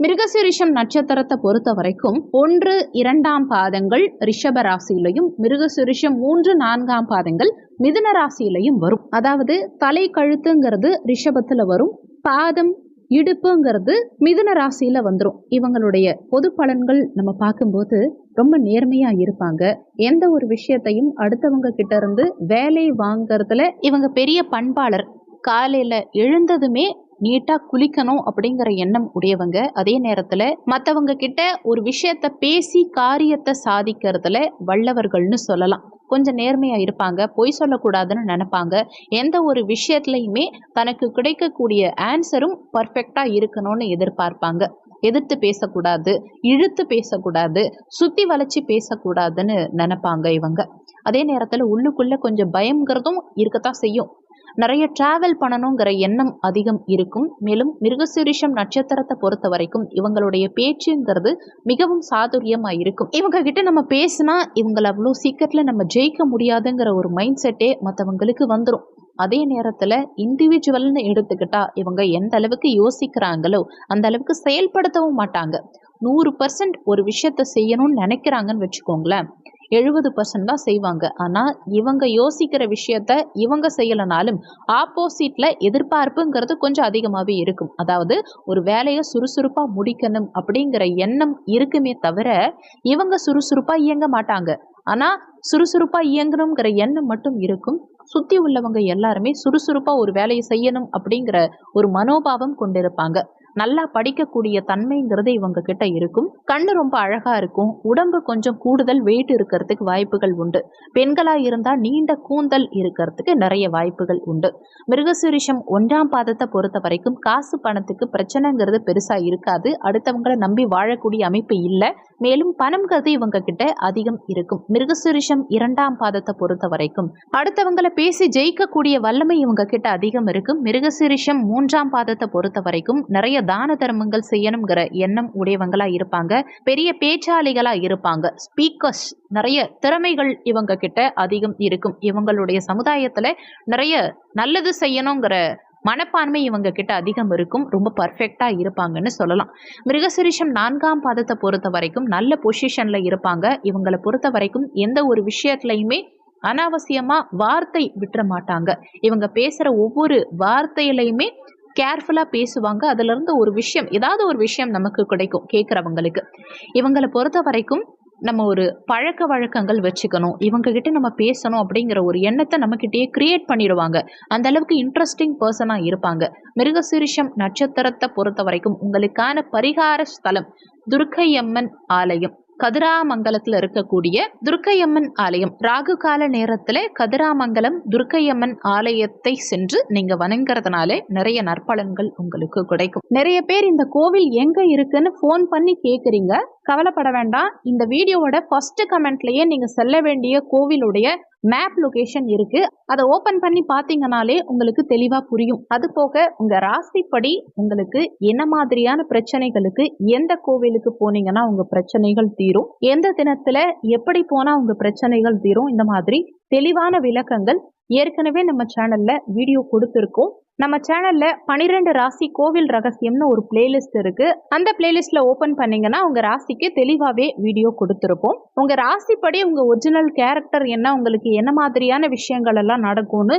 மிருகசிரிஷம் நட்சத்திரத்தை பொறுத்த வரைக்கும் ஒன்று இரண்டாம் பாதங்கள் ரிஷப ராசியிலையும் மிருகசிரிஷம் மூன்று நான்காம் பாதங்கள் மிதுன ராசியிலையும் வரும். அதாவது தலை கழுத்துங்கிறது ரிஷபத்துல வரும் பாதம் இடுப்புங்கிறது மிதுன ராசியில வந்துடும் இவங்களுடைய பொது பலன்கள் நம்ம பார்க்கும்போது ரொம்ப நேர்மையா இருப்பாங்க. எந்த ஒரு விஷயத்தையும் அடுத்தவங்க கிட்ட இருந்து வேலை வாங்கறதுல இவங்க பெரிய பண்பாளர். காலையில எழுந்ததுமே நீட்டா குளிக்கணும் அப்படிங்கிற எண்ணம் உடையவங்க. அதே நேரத்துல மற்றவங்க கிட்ட ஒரு விஷயத்த பேசி காரியத்தை சாதிக்கிறதுல வல்லவர்கள்னு சொல்லலாம். கொஞ்சம் நேர்மையா இருப்பாங்க பொய் சொல்லக்கூடாதுன்னு நினைப்பாங்க. எந்த ஒரு விஷயத்துலையுமே தனக்கு கிடைக்கக்கூடிய ஆன்சரும் பர்ஃபெக்டா இருக்கணும்னு எதிர்பார்ப்பாங்க. எதிர்த்து பேசக்கூடாது இழுத்து பேசக்கூடாது சுத்தி வளைச்சு பேசக்கூடாதுன்னு நினைப்பாங்க இவங்க. அதே நேரத்தில் உள்ளுக்குள்ள கொஞ்சம் பயங்கிறதும் இருக்கத்தான் செய்யும். நிறைய டிராவல் பண்ணணுங்கிற எண்ணம் அதிகம் இருக்கும். மேலும் மிருகசுரிஷம் நட்சத்திரத்தை பொறுத்த வரைக்கும் இவங்களுடைய பேச்சுங்கிறது மிகவும் சாதுரியமாக இருக்கும். இவங்க கிட்ட நம்ம பேசினா இவங்களை அவ்வளோ சீக்கிரத்தில் நம்ம ஜெயிக்க முடியாதுங்கிற ஒரு மைண்ட் செட்டே மற்றவங்களுக்கு வந்துடும் அதே நேரத்தில் இண்டிவிஜுவல்னு எடுத்துக்கிட்டா இவங்க எந்த அளவுக்கு யோசிக்கிறாங்களோ அந்த அளவுக்கு செயல்படுத்தவும் மாட்டாங்க. நூறு பர்சன்ட் ஒரு விஷயத்த செய்யணும்னு நினைக்கிறாங்கன்னு வச்சுக்கோங்களேன். எழுபது பர்சன்ட் தான் செய்வாங்க. ஆனால் இவங்க யோசிக்கிற விஷயத்த இவங்க செய்யலைனாலும் ஆப்போசிட்டில் எதிர்பார்ப்புங்கிறது கொஞ்சம் அதிகமாகவே இருக்கும். அதாவது ஒரு வேலையை சுறுசுறுப்பாக முடிக்கணும் அப்படிங்கிற எண்ணம் இருக்குமே தவிர இவங்க சுறுசுறுப்பாக இயங்க மாட்டாங்க. ஆனால் சுறுசுறுப்பாக இயங்கணுங்கிற எண்ணம் மட்டும் இருக்கும். சுற்றி உள்ளவங்க எல்லாருமே சுறுசுறுப்பாக ஒரு வேலையை செய்யணும் அப்படிங்கிற ஒரு மனோபாவம் கொண்டிருப்பாங்க. நல்லா படிக்கக்கூடிய தன்மைங்கிறது இவங்க கிட்ட இருக்கும். கண்ணு ரொம்ப அழகா இருக்கும். உடம்பு கொஞ்சம் கூடுதல் வெயிட் இருக்கிறதுக்கு வாய்ப்புகள் உண்டு. பெண்களா இருந்தா நீண்ட கூந்தல் இருக்கிறதுக்கு நிறைய வாய்ப்புகள் உண்டு. மிருகசுரிஷம் ஒன்றாம் பாதத்தை பொறுத்த வரைக்கும் காசு பணத்துக்கு பிரச்சனைங்கிறது பெருசா இருக்காது. அடுத்தவங்களை நம்பி வாழக்கூடிய அமைப்பு இல்லை. மேலும் பணம்ங்கிறது இவங்க கிட்ட அதிகம் இருக்கும். மிருகசுரிஷம் இரண்டாம் பாதத்தை பொறுத்த வரைக்கும் அடுத்தவங்களை பேசி ஜெயிக்கக்கூடிய வல்லமை இவங்க கிட்ட அதிகம் இருக்கும். மிருகசுரிஷம் மூன்றாம் பாதத்தை பொறுத்த வரைக்கும் நிறைய தான தர்மங்கள் செய்யணுங்கிற எண்ணம் உடையவங்களா இருப்பாங்க. பெரிய பேச்சாளிகளா இருப்பாங்க. ஸ்பீக்கர்ஸ் நிறைய திறமைகள் இவங்க கிட்ட அதிகம் இருக்கும். இவங்களுடைய சமுதாயத்துல நிறைய நல்லது செய்யணுங்கிற மனப்பான்மை இவங்க கிட்ட அதிகம் இருக்கும். ரொம்ப பர்ஃபெக்டா இருப்பாங்கன்னு சொல்லலாம். மிருகசிரிஷம் நான்காம் பாதத்தை பொறுத்த வரைக்கும் நல்ல பொசிஷன்ல இருப்பாங்க. இவங்களை பொறுத்த வரைக்கும் எந்த ஒரு விஷயத்துலையுமே அனாவசியமா வார்த்தை விட்டுற மாட்டாங்க. இவங்க பேசுற ஒவ்வொரு வார்த்தையிலையுமே கேர்ஃபுல்லாக பேசுவாங்க. அதுலேருந்து ஒரு விஷயம் ஏதாவது ஒரு விஷயம் நமக்கு கிடைக்கும் கேட்குறவங்களுக்கு. இவங்களை பொறுத்த வரைக்கும் நம்ம ஒரு பழக்க வழக்கங்கள் வச்சுக்கணும். இவங்க கிட்ட நம்ம பேசணும் அப்படிங்கிற ஒரு எண்ணத்தை நம்மக்கிட்டேயே கிரியேட் பண்ணிடுவாங்க. அந்த அளவுக்கு இன்ட்ரெஸ்டிங் பர்சனாக இருப்பாங்க. மிருகசிரிஷம் நட்சத்திரத்தை பொறுத்த வரைக்கும் உங்களுக்கான பரிகார ஸ்தலம் துர்க்கையம்மன் ஆலயம். கதிராமங்கலத்தில் இருக்கக்கூடிய துர்க்கையம்மன் ஆலயம். ராகு கால நேரத்தில் கதிராமங்கலம் துர்க்கையம்மன் ஆலயத்தை சென்று நீங்க வணங்குறதுனாலே நிறைய நற்பலன்கள் உங்களுக்கு கிடைக்கும். நிறைய பேர் இந்த கோவில் எங்க இருக்குன்னு ஃபோன் பண்ணி கேட்குறீங்க கவலைப்பட வேண்டாம். இந்த வீடியோவோட ஃபர்ஸ்ட் கமெண்ட்லயே நீங்க செல்ல வேண்டிய கோவிலுடைய மேப் லொகேஷன் இருக்கு. அதை ஓபன் பண்ணி பார்த்தீங்கனாலே உங்களுக்கு தெளிவா புரியும். அது போக உங்க ராசிப்படி உங்களுக்கு என்ன மாதிரியான பிரச்சனைகளுக்கு எந்த கோவிலுக்கு போனீங்கன்னா உங்க பிரச்சனைகள் தீரும். எந்த தினத்துல எப்படி போனா உங்க பிரச்சனைகள் தீரும்? இந்த மாதிரி தெளிவான விளக்கங்கள் ஏற்கனவே நம்ம சேனல்ல வீடியோ கொடுத்துருக்கோம். நம்ம சேனல்ல பனிரெண்டு ராசி கோவில் ரகசியம்னு ஒரு பிளேலிஸ்ட் இருக்கு. அந்த பிளேலிஸ்ட்ல ஓபன் பண்ணீங்கன்னா உங்க ராசிக்கு தெளிவாவே வீடியோ கொடுத்துருப்போம். உங்க ராசிப்படி உங்க ஒரிஜினல் கேரக்டர் என்ன? உங்களுக்கு என்ன மாதிரியான விஷயங்கள் எல்லாம் நடக்கும்னு